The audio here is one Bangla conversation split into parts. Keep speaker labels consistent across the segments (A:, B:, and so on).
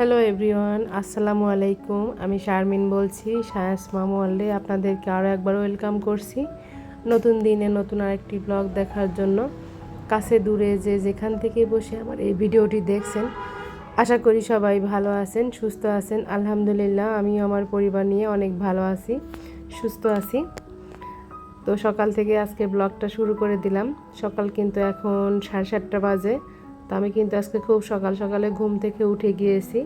A: হ্যালো এভরিওয়ান আসসালামু আলাইকুম আমি শারমিন বলছি সায়েন্স মামু ওয়ার্ল্ডে আপনাদেরকে আরও একবার ওয়েলকাম করছি। নতুন দিনে নতুন আরেকটি ব্লগ দেখার জন্য। কাছে দূরে যে যেখান থেকে বসে আমার এই ভিডিওটি দেখছেন, আশা করি সবাই ভালো আছেন, সুস্থ আছেন। আলহামদুলিল্লাহ আমি আমার পরিবার নিয়ে অনেক ভালো আছি, সুস্থ আছি। তো সকাল থেকে আজকে ব্লগটা শুরু করে দিলাম। সকাল কিন্তু এখন সাড়ে সাতটা বাজে। তো আমি কিন্তু আজকে খুব সকাল সকালে ঘুম থেকে উঠে গিয়েছি।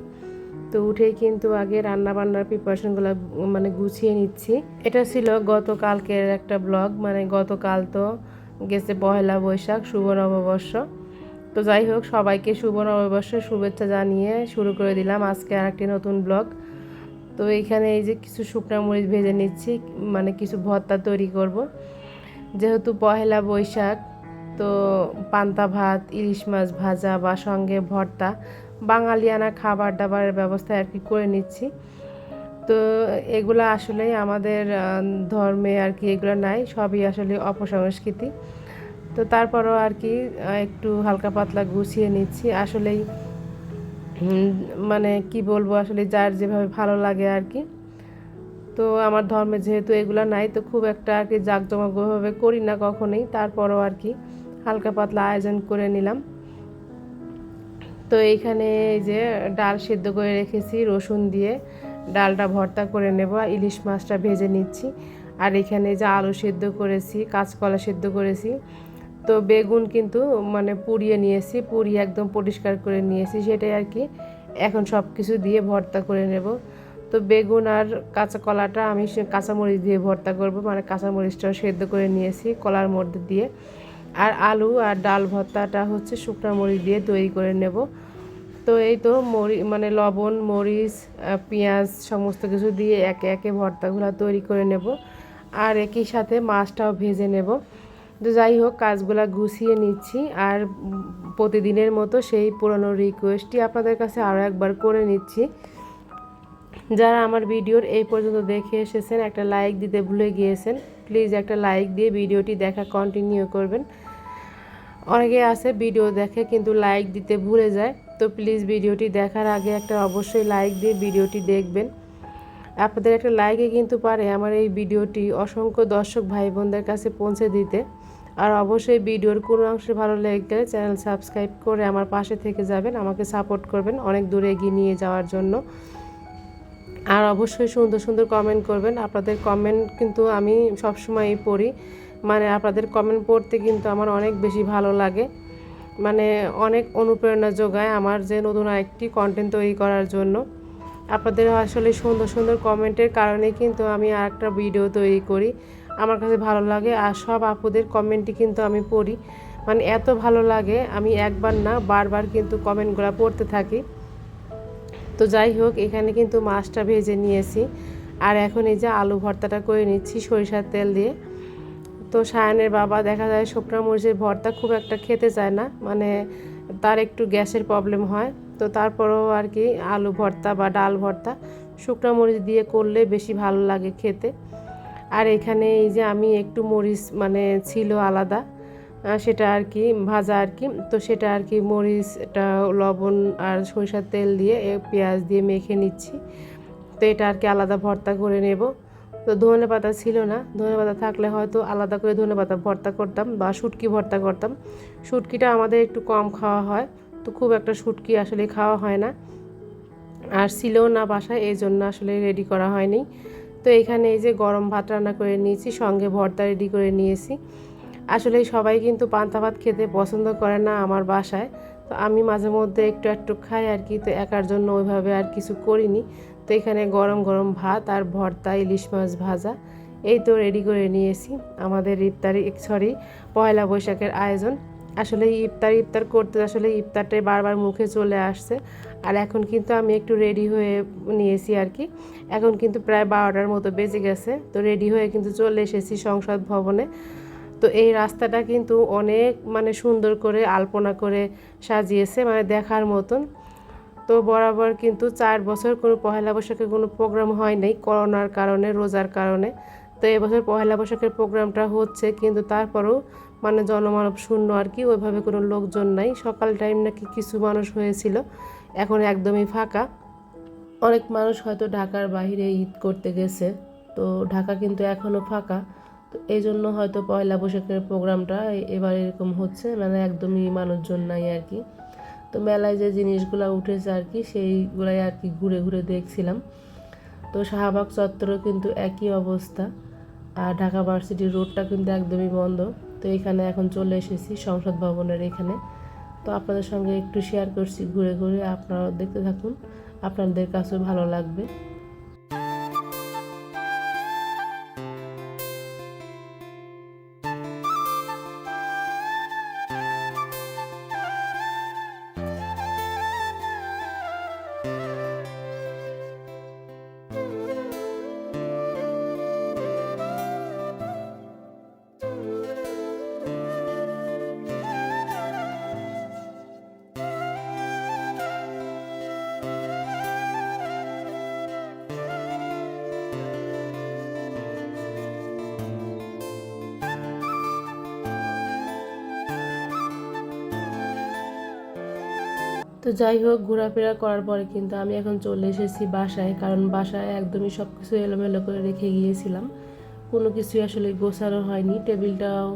A: তো উঠেই কিন্তু আগে রান্না বান্নার প্রিপারেশনগুলো মানে গুছিয়ে নিচ্ছি। এটা ছিল গতকালকের একটা ব্লগ মানে গতকাল তো গেছে পহেলা বৈশাখ, শুভ নববর্ষ। তো যাই হোক, সবাইকে শুভ নববর্ষের শুভেচ্ছা জানিয়ে শুরু করে দিলাম আজকে আর একটি নতুন ব্লগ তো এইখানে এই যে কিছু শুকনো মরিচ ভেজে নিচ্ছি মানে কিছু ভর্তা তৈরি করব। যেহেতু পহেলা বৈশাখ তো পান্তা ভাত, ইলিশ মাছ ভাজা বা সঙ্গে ভর্তা, বাঙালিয়ানা খাবার দাবারের ব্যবস্থা আর কি করে নিচ্ছি। তো এগুলো আসলে আমাদের ধর্মে আর কি এগুলো নাই, সবই আসলে অপসংস্কৃতি। তো তারপরও আর কি একটু হালকা পাতলা গুছিয়ে নিচ্ছি। আসলেই মানে কি বলব, আসলে যার যেভাবে ভালো লাগে আর কি। তো আমার ধর্মে যেহেতু এগুলো নাই, তো খুব একটা আর কি জাঁকজমকভাবে করি না কখনোই। তারপরও আর কি হালকা পাতলা আয়োজন করে নিলাম। তো এইখানে এই যে ডাল সেদ্ধ করে রেখেছি, রসুন দিয়ে ডালটা ভর্তা করে নেব ইলিশ মাছটা ভেজে নিচ্ছি। আর এখানে যে আলু সেদ্ধ করেছি, কাঁচকলা সেদ্ধ করেছি, তো বেগুন কিন্তু মানে পুড়িয়ে নিয়েছি, পুড়িয়ে একদম পরিষ্কার করে নিয়েছি, সেটাই আর কি এখন সব কিছু দিয়ে ভর্তা করে নেব। তো বেগুন আর কাঁচা কলাটা আমি কাঁচামরিচ দিয়ে ভর্তা করব মানে কাঁচামরিচটাও সেদ্ধ করে নিয়েছি, কলার মধ্যে দিয়ে। আর আলু আর ডাল ভর্তাটা হচ্ছে শুকনো মরিচ দিয়ে তৈরি করে নেব। তো এই তো মরি মানে লবণ, মরিচ পেঁয়াজ সমস্ত কিছু দিয়ে একে একে ভর্তাগুলো তৈরি করে নেব। আর একই সাথে মাছটাও ভেজে নেব। তো যাই হোক, কাজগুলো গুছিয়ে নিচ্ছি। আর প্রতিদিনের মতো সেই পুরনো রিকোয়েস্টটি আপনাদের কাছে আরও একবার করে নিচ্ছি। যারা আমার ভিডিওর এই পর্যন্ত দেখে এসেছেন, একটা লাইক দিতে ভুলে গিয়েছেন প্লিজ একটা লাইক দিয়ে ভিডিওটি দেখা কন্টিনিউ করবেন। অনেকে আছে ভিডিও দেখে কিন্তু লাইক দিতে ভুলে যায়, তো প্লিজ ভিডিওটি দেখার আগে একটা অবশ্যই লাইক দিয়ে ভিডিওটি দেখবেন। আপনাদের একটা লাইকে কিন্তু পারে আমার এই ভিডিওটি অসংখ্য দর্শক ভাই বোনদের কাছে পৌঁছে দিতে। আর অবশ্যই ভিডিওর কোনো অংশে ভালো লেগে গেলে চ্যানেল সাবস্ক্রাইব করে আমার পাশে থেকে যাবেন, আমাকে সাপোর্ট করবেন অনেক দূরে এগিয়ে নিয়ে যাওয়ার জন্য। আর অবশ্যই সুন্দর সুন্দর কমেন্ট করবেন। আপনাদের কমেন্ট কিন্তু আমি সবসময়ই পড়ি। মানে আপনাদের কমেন্ট পড়তে কিন্তু আমার অনেক বেশি ভালো লাগে। মানে অনেক অনুপ্রেরণা যোগায় আমার যে নতুন একটি কন্টেন্ট তৈরি করার জন্য। আপনাদের আসলে সুন্দর সুন্দর কমেন্টের কারণে কিন্তু আমি আর একটা ভিডিও তৈরি করি। আমার কাছে ভালো লাগে আর সব আপুদের কমেন্টই কিন্তু আমি পড়ি। মানে এত ভালো লাগে, আমি একবার না বারবার কিন্তু কমেন্টগুলো পড়তে থাকি। তো যাই হোক, এখানে কিন্তু মাছটা ভেজে নিয়েছি। আর এখন এই যে আলু ভর্তাটা করে নিচ্ছি সরিষার তেল দিয়ে। তো সায়নের বাবা দেখা যায় শুকনো মরিচের ভর্তা খুব একটা খেতে চায় না মানে তার একটু গ্যাসের প্রবলেম হয়। তো তারপরেও আর কি আলু ভর্তা বা ডাল ভর্তা শুকনো মরিচ দিয়ে করলে বেশি ভালো লাগে খেতে। আর এখানে এই যে আমি একটু মরিচ মানে ছিল আলাদা সেটা আর কি, ভাজা আর কি। তো সেটা আর কি মরিচটা লবণ আর সরিষার তেল দিয়ে পেঁয়াজ দিয়ে মেখে নিচ্ছি। তো এটা আর কি আলাদা ভর্তা করে নেব। তো ধনে পাতা ছিল না, ধনে পাতা থাকলে হয়তো আলাদা করে ধনে পাতা ভর্তা করতাম বা শুটকি ভর্তা করতাম। শুটকিটা আমাদের একটু কম খাওয়া হয়, তো খুব একটা শুটকি আসলে খাওয়া হয় না। আর ছিলও না বাসায়, এই জন্য আসলে রেডি করা হয়নি। তো এখানে এই যে গরম ভাত রান্না করে নিয়েছি, সঙ্গে ভর্তা রেডি করে নিয়েছি। আসলে সবাই কিন্তু পান্তা ভাত খেতে পছন্দ করে না আমার বাসায়। তো আমি মাঝে মধ্যে একটু একটু খাই আর কি, তো একার জন্য ওইভাবে আর কিছু করিনি। তো এখানে গরম গরম ভাত আর ভর্তা, ইলিশ মাছ ভাজা, এই তো রেডি করে নিয়েছি। আমাদের ইফতারি সরি পয়লা বৈশাখের আয়োজন। আসলে ইফতার ইফতার করতে আসলে ইফতারটাই বারবার মুখে চলে আসছে। আর এখন কিন্তু আমি একটু রেডি হয়ে নিয়েছি আর কি। এখন কিন্তু প্রায় বারোটার মতো বেজে গেছে, তো রেডি হয়ে কিন্তু চলে এসেছি সংসদ ভবনে। তো এই রাস্তাটা কিন্তু অনেক মানে সুন্দর করে আলপনা করে সাজিয়েছে মানে দেখার মতন। তো বরাবর কিন্তু চার বছর কোনো পহেলা বৈশাখের কোনো প্রোগ্রাম হয় নাই করোনার কারণে, রোজার কারণে। তো এবছর পহেলা বৈশাখের প্রোগ্রামটা হচ্ছে, কিন্তু তারপরেও মানে জনমানব শূন্য আর কি, ওইভাবে কোনো লোকজন নাই। সকাল টাইম নাকি কিছু মানুষ হয়েছিল, এখন একদমই ফাঁকা। অনেক মানুষ হয়তো ঢাকার বাইরে ঈদ করতে গেছে, তো ঢাকা কিন্তু এখনও ফাঁকা। তো এই জন্য হয়তো পয়লা বৈশাখের প্রোগ্রামটা এবার এরকম হচ্ছে মানে একদমই মানুষজন নাই আর কি। তো মেলায় যে জিনিসগুলো উঠেছে আর কি, সেইগুলাই আর কি ঘুরে ঘুরে দেখছিলাম। তো শাহবাগ চত্বরও কিন্তু একই অবস্থা, আর ঢাকা ভার্সিটি রোডটা কিন্তু একদমই বন্ধ। তো এখানে এখন চলে এসেছি সংসদ ভবনের এখানে। তো আপনাদের সঙ্গে একটু শেয়ার করছি ঘুরে ঘুরে, আপনারাও দেখতে থাকুন। আপনাদের কাছেও ভালো লাগবে। যাই হোক, ঘোরাফেরা করার পরে কিন্তু আমি এখন চলে এসেছি বাসায়, কারণ বাসায় একদমই সব কিছু এলোমেলো করে রেখে গিয়েছিলাম। কোনো কিছুই আসলে গোছানো হয়নি, টেবিলটাও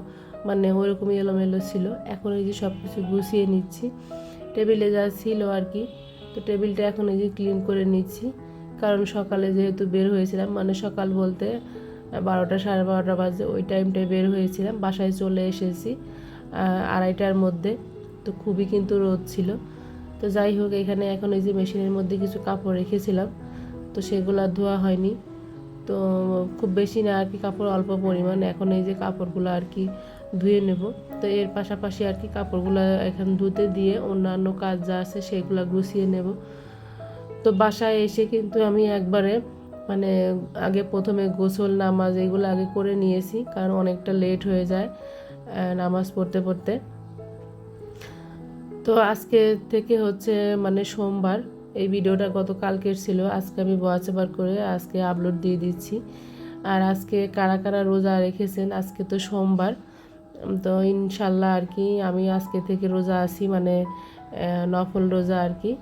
A: মানে ওরকমই এলোমেলো ছিল। এখন এই যে সব কিছু গুছিয়ে নিচ্ছি। টেবিলে যা ছিল আর কি, তো টেবিলটা এখন এই যে ক্লিন করে নিচ্ছি। কারণ সকালে যেহেতু বের হয়েছিলাম মানে সকাল বলতে বারোটা সাড়ে বারোটা বাজে, ওই টাইমটায় বের হয়েছিলাম, বাসায় চলে এসেছি আড়াইটার মধ্যে। তো খুবই কিন্তু রোদ ছিল। তো যাই হোক, এখানে এখন এই যে মেশিনের মধ্যে কিছু কাপড় রেখেছিলাম, তো সেগুলো ধোয়া হয়নি। তো খুব বেশি না আর কি কাপড়, অল্প পরিমাণ। এখন এই যে কাপড়গুলো আর কি ধুয়ে নেব। তো এর পাশাপাশি আর কি কাপড়গুলো এখন ধুতে দিয়ে অন্যান্য কাজ যা আছে সেগুলো গুছিয়ে নেব। তো বাসায় এসে কিন্তু আমি একবারে মানে আগে প্রথমে গোসল, নামাজ এগুলো আগে করে নিয়েছি, কারণ অনেকটা লেট হয়ে যায় নামাজ পড়তে পড়তে। তো আজকে থেকে হচ্ছে মানে সোমবার এই ভিডিওটা গত কালকের ছিল। আজকে আমি ওভার করে আজকে আপলোড দিয়ে দিচ্ছি। আর আজকে কারা কারা রোজা রেখেছেন, আজকে তো সোমবার। তো ইনশাল্লাহ আর কি আমি আজকে থেকে রোজা আছি মানে নফল রোজা আর কি।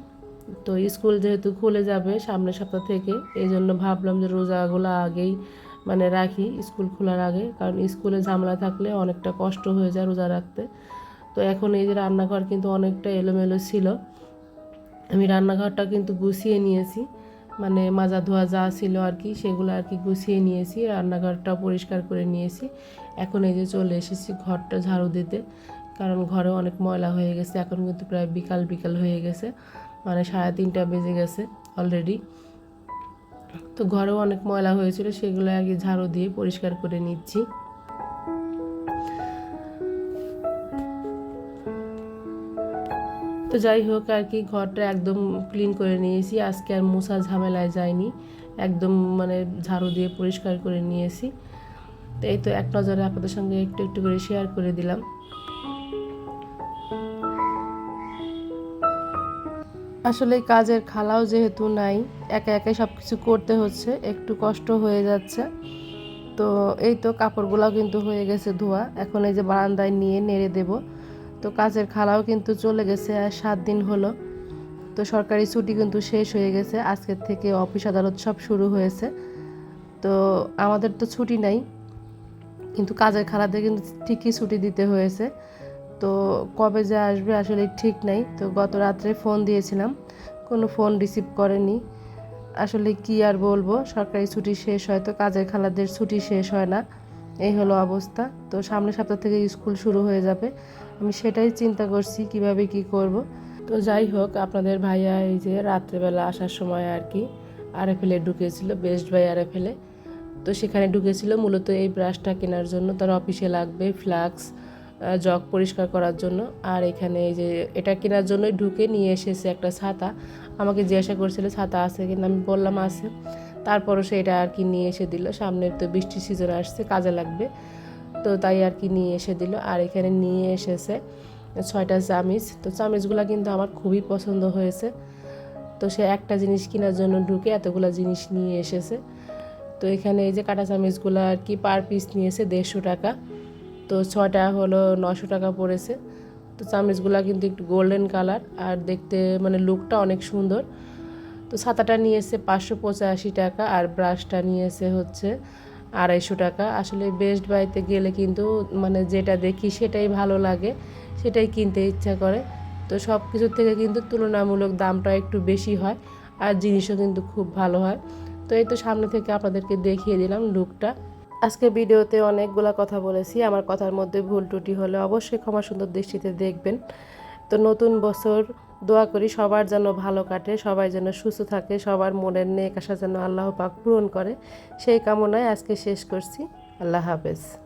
A: তো স্কুল যেহেতু খুলে যাবে সামনের সপ্তাহ থেকে, এই জন্য ভাবলাম যে রোজাগুলো আগেই মানে রাখি স্কুল খোলার আগে। কারণ স্কুলে ঝামেলা থাকলে অনেকটা কষ্ট হয়ে যায় রোজা রাখতে। তো এখন এই যে রান্নাঘর কিন্তু অনেকটা এলোমেলো ছিল। আমি রান্নাঘরটা কিন্তু গুছিয়ে নিয়েছি। মানে মাজা ধোয়া যা ছিল আর কি, সেগুলো আর কি গুছিয়ে নিয়েছি, রান্নাঘরটা পরিষ্কার করে নিয়েছি। এখন এই যে চলে এসেছি ঘরটা ঝাড়ু দিতে। কারণ ঘরে অনেক ময়লা হয়ে গেছে, এখন কিন্তু প্রায় বিকাল বিকাল হয়ে গেছে। মানে সাড়ে তিনটা বেজে গেছে অলরেডি তো ঘরেও অনেক ময়লা হয়েছিল, সেগুলো আগে ঝাড়ু দিয়ে পরিষ্কার করে নিচ্ছি। তো যাই হোক আর কি, ঘরটা একদম ক্লিন করে নিয়েছি। আজকে আর মশা ঝামেলায় যায়নি একদম মানে ঝাড়ু দিয়ে পরিষ্কার করে নিয়েছি। তো এই তো এক নজরে আপনাদের সঙ্গে একটু একটু করে শেয়ার করে দিলাম। আসলে কাজের খালাও যেহেতু নাই, একা একাই সব কিছু করতে হচ্ছে, একটু কষ্ট হয়ে যাচ্ছে। তো এই তো কাপড়গুলোও কিন্তু হয়ে গেছে ধোয়া। এখন এই যে বারান্দায় নিয়ে নেড়ে দেব। তো কাজের খালাও কিন্তু চলে গেছে, আর সাত দিন হলো। তো সরকারি ছুটি কিন্তু শেষ হয়ে গেছে, আজকের থেকে অফিস আদালত সব শুরু হয়েছে। তো আমাদের তো ছুটি নাই, কিন্তু কাজের খালাদের কিন্তু ঠিকই ছুটি দিতে হয়েছে। তো কবে যে আসবে আসলে ঠিক নাই, তো গত রাত্রে ফোন দিয়েছিলাম, কোনো ফোন রিসিভ করেনি। আসলে কি আর বলব, সরকারি ছুটি শেষ হয় তো কাজের খালাদের ছুটি শেষ হয় না, এই হলো অবস্থা। তো সামনের সপ্তাহ থেকে স্কুল শুরু হয়ে যাবে আমি সেটাই চিন্তা করছি কীভাবে কি করব। তো যাই হোক, আপনাদের ভাইয়া এই যে রাত্রেবেলা আসার সময় আর কি আরএফএলে ঢুকেছিল, বেস্ট ভাই বাই আরএফএলে। তো সেখানে ঢুকেছিল, মূলত এই ব্রাশটা কেনার জন্য। তার অফিসে লাগবে ফ্লাক্স জগ পরিষ্কার করার জন্য। আর এখানে এই যে এটা কেনার জন্যই ঢুকে নিয়ে এসেছে একটা ছাতা। আমাকে জিজ্ঞাসা করছিল, ছাতা আছে কিনা আমি বললাম, আছে। তারপরও সে এটা আর কি নিয়ে এসে দিল। সামনে তো বৃষ্টির সিজন আসছে, কাজে লাগবে। তো তাই আর কি নিয়ে এসে দিল। আর এখানে নিয়ে এসেছে ছয়টা চামিচ। তো চামিচগুলো কিন্তু আমার খুবই পছন্দ হয়েছে। তো সে একটা জিনিস কেনার জন্য ঢুকে এতগুলো জিনিস নিয়ে এসেছে। তো এখানে এই যে কাঁটা চামিচগুলো আর কি পার পিস নিয়েছে দেড়শো টাকা। তো ছটা হলো নশো টাকা পড়েছে। তো চামিচগুলো কিন্তু একটু গোল্ডেন কালার আর দেখতে মানে লুকটা অনেক সুন্দর। তো ছাতাটা নিয়েছে পাঁচশো পঁচাশি টাকা আর ব্রাশটা নিয়েছে হচ্ছে আড়াইশো টাকা। আসলে বেস্ট বাইতে গেলে কিন্তু মানে যেটা দেখি সেটাই ভালো লাগে, সেটাই কিনতে ইচ্ছা করে। তো সব কিছুর থেকে কিন্তু তুলনামূলক দামটা একটু বেশি হয় আর জিনিসও কিন্তু খুব ভালো হয়। তো এই তো সামনে থেকে আপনাদেরকে দেখিয়ে দিলাম লুকটা। আজকে ভিডিওতে অনেকগুলা কথা বলেছি, আমার কথার মধ্যে ভুল ত্রুটি হলে অবশ্যই ক্ষমা সুন্দর দৃষ্টিতে দেখবেন। তো নতুন বছর দোয়া করি সবার যেন ভালো কাটে, সবাই যেন সুস্থ থাকে, সবার মনের নেক আশা যেন আল্লাহ পাক পূরণ করে। সেই কামনায় আজকে শেষ করছি। আল্লাহ হাফেজ।